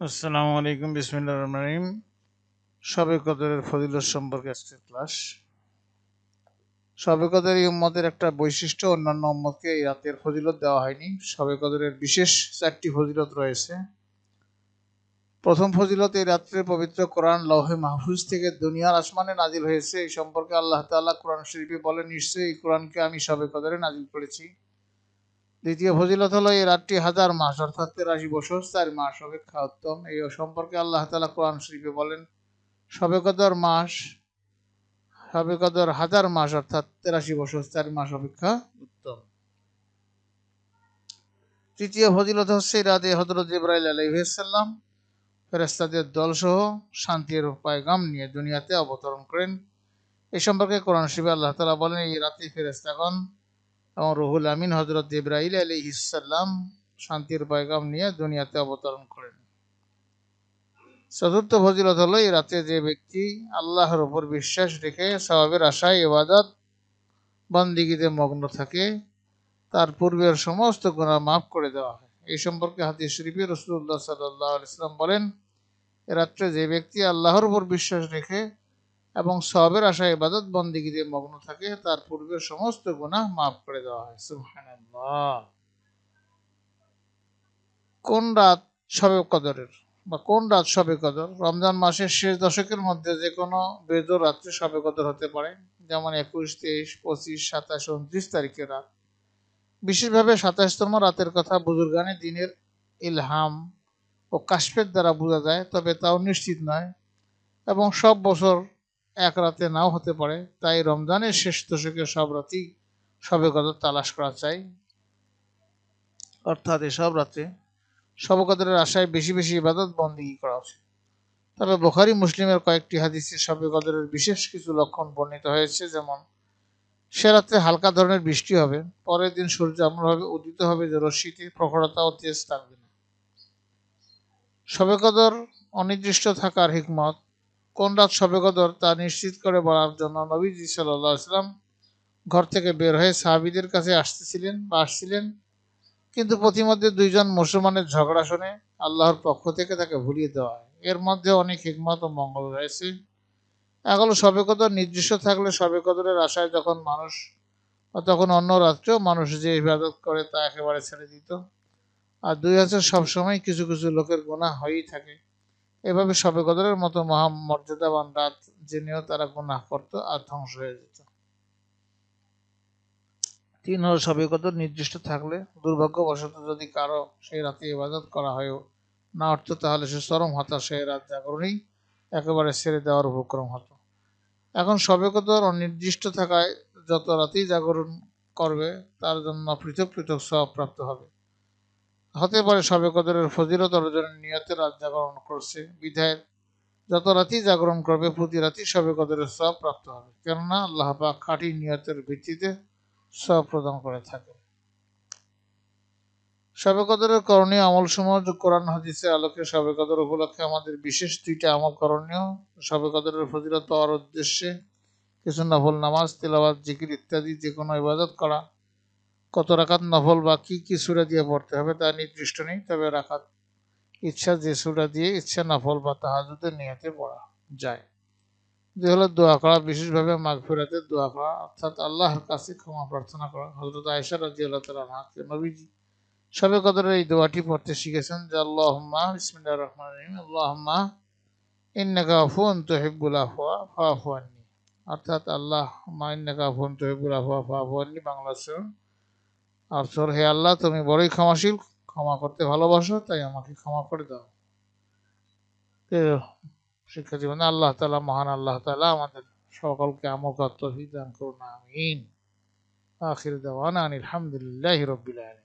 আসসালামু আলাইকুম, বিসমিল্লাহির রহমানির রহিম। শবে কদরের ফজিলত সম্পর্কে আজকের ক্লাস। শবে কদর এই উম্মতের একটা বৈশিষ্ট্য, অন্যান্য উম্মতকে এই রাতের ফজিলত দেওয়া হয়নি। শবে কদরের বিশেষ চারটি ফজিলত রয়েছে। প্রথম ফজিলত, এই রাত্রে পবিত্র কোরআন লৌহে মাহফুজ থেকে দুনিয়ার আসমানে নাজিল হয়েছে। এই সম্পর্কে আল্লাহ তাআলা কোরআন শরীফে বলেন, নিশ্চয়ই এই কোরআনকে আমি শবে কদরে নাজিল করেছি। দ্বিতীয় ফজিলত হলো এই রাতটি হাজার মাস, অর্থাৎ তেরাশি বছর, চার মাস অপেক্ষা উত্তম এই সম্পর্কে আল্লাহ তালা কোরআন শরীফে বলেন, সবে কদর মাস, সবে কদর হাজার মাস, অর্থাৎ তেরাশি বছর, চার মাস অপেক্ষা উত্তম। তৃতীয় ফজিলত হচ্ছে রাতে হজরত ইব্রাহিম আলাইসাল্লাম ফেরেস্তাদের দলসহ শান্তির পায়গাম নিয়ে দুনিয়াতে অবতরণ করেন। এ সম্পর্কে কোরআন শরীফে আল্লাহ তালা বলেন, এই রাতে ফেরেস্তাগণ এবং রুহুল আমিন হজরত ইব্রাহিল আলী ইসাল্লাম শান্তির পয়গাম নিয়ে দুনিয়াতে অবতরণ করেন। চতুর্থ ফজিলত হলো, এই রাতে যে ব্যক্তি আল্লাহর উপর বিশ্বাস রেখে স্বভাবের আশায় এবাদত বন্দিগিতে মগ্ন থাকে, তার পূর্বের সমস্ত গুণা মাফ করে দেওয়া হয়। এই সম্পর্কে হাদিস শরীফে রসুল্লাহ সাল্লাহ ইসলাম বলেন রাত্রে যে ব্যক্তি আল্লাহর উপর বিশ্বাস রেখে এবং সবের আশায় ইবাদত বন্দিগিতে মগ্ন থাকে, তার পূর্বের সমস্ত গুনাহ মাফ করে দেওয়া হয়। সুবহানাল্লাহ। কোন রাত সবে কদরের? বা কোন রাত সবে কদর? রমজান মাসের শেষ দশকের মধ্যে যে কোনো বেজর রাত্রে সবে কদর হতে পারে। যেমন একুশ, তেইশ, পঁচিশ, সাতাশ, উনত্রিশ তারিখের রাত। বিশেষভাবে সাতাশতম রাতের কথা বুজুর্গানে দিনের ইলহাম ও কাশ্মের দ্বারা বোঝা যায়, তবে তাও নিশ্চিত নয়। এবং সব বছর এক রাতে নাও হতে পারে। তাই রমজানের শেষ দশকে সব রাতেই সবে কদর তালাশ করা চাই। অর্থাৎ এসব রাতে সব কদরের আশায় বেশি বেশি ইবাদত বন্দী করা উচিত। তবে বোখারি মুসলিমের কয়েকটি হাদিসে সবে কদরের বিশেষ কিছু লক্ষণ বর্ণিত হয়েছে। যেমন, সে রাত্রে হালকা ধরনের বৃষ্টি হবে, পরের দিন সূর্য এমনভাবে উদিত হবে যে রশ্মিতে প্রখরতা ও তেজ থাকবে না। সবে কদর অনির্দিষ্ট থাকার হিকমত কোন রাত সবে কদর তা নিশ্চিত করে বলার জন্য নবীজি সাল্লাম ঘর থেকে বের হয়ে সাহাবিদের কাছে আসতেছিলেন বা আসছিলেন। কিন্তু প্রতিমধ্যে দুইজন মুসলমানের ঝগড়া শুনে আল্লাহর পক্ষ থেকে তাকে ভুলিয়ে দেওয়া হয়। এর মধ্যে অনেক হিকমত ও মঙ্গল রয়েছে। এগুলো সবে কদর নির্দিষ্ট থাকলে সবে কদরের আশায় যখন মানুষ তখন অন্য রাত্রেও মানুষ যে ইবাদত করে তা একেবারে ছেড়ে দিত। আর দুই হাজার সবসময় কিছু কিছু লোকের গুণা হয়েই থাকে। এভাবে সবে কদরের মতো মহা মর্যাদাবান রাত জেনেও তারা গুনাহ করত আর ধ্বংস হয়ে যেত। তিন হল সবে কদর নির্দিষ্ট থাকলে দুর্ভাগ্যবশত যদি কারও সেই রাতে ইবাদত করা হয়েও না উঠত তাহলে সে চরম হতাশ হতাশায় রাত জাগরণেই একেবারে ছেড়ে দেওয়ার উপক্রম হতো। এখন সবে কদর অনির্দিষ্ট থাকায় যত রাতেই জাগরণ করবে, তার জন্য পৃথক পৃথক সব প্রাপ্ত হবে। হতে পারে সবে কদরের ফজিলত অর্জনের নিয়তে রাত জাগরণ করছে। বিধায় যত রাতেই জাগরণ করবে, প্রতি রাতেই সবে কদরের সব প্রাপ্ত হবে। কেননা আল্লাহ পাক খাঁটি নিয়তের ভিত্তিতে সব প্রদান করে থাকে সবে কদরের করণীয় আমল সমূহ কোরআন হাদিসের আলোকে সবে কদর উপলক্ষে আমাদের বিশেষ দুইটা আমল করণীয়। সবে কদরের ফজিলত পাওয়ার উদ্দেশ্যে কিছু নফল নামাজ তেলাবাদ জিকির ইত্যাদি যে কোনো ইবাদত করা। কত রাখাত নফল বা কি কি সুরা দিয়ে পড়তে হবে তা নির্দিষ্ট নেই, তবে রাখাত ইচ্ছা যে সুরা দিয়ে ইচ্ছা নফল বা তাহাজুদের নিয়তে পড়া যায়। যে হলো দোয়া করা, বিশেষভাবে মাঘ ফেরাতে দোয়া করা, অর্থাৎ আল্লাহর কাছে ক্ষমা প্রার্থনা করা। হজরত আয়সা রাজি আল্লাহ তালাকে নবীজি সবে কদরের এই দোয়াটি পড়তে শিখেছেন যে, আল্লাহম্মা বিসমিল্লাহির রহমান রহিম, আল্লাহম্মা ইন্নাকা আফুন তুহিব্বুল আফওয়া ফাফু আন্নি। অর্থাৎ আল্লাহ, মা ইন্নাকা আফুন তুহিব্বুল আফওয়া ফাফু আন্নি, বাংলা আর তোর হে আল্লাহ, তুমি বড়ই ক্ষমাশীল। ক্ষমা করতে ভালোবাসো, তাই আমাকে ক্ষমা করে দাও। শিক্ষা জীবনে আল্লাহ তালা মহান আল্লাহ তালা আমাদের সকলকে আমল কর্তব্য দান করুন, আমিন। আখির দেওয়ান আলহামদুলিল্লাহ রবিল আলম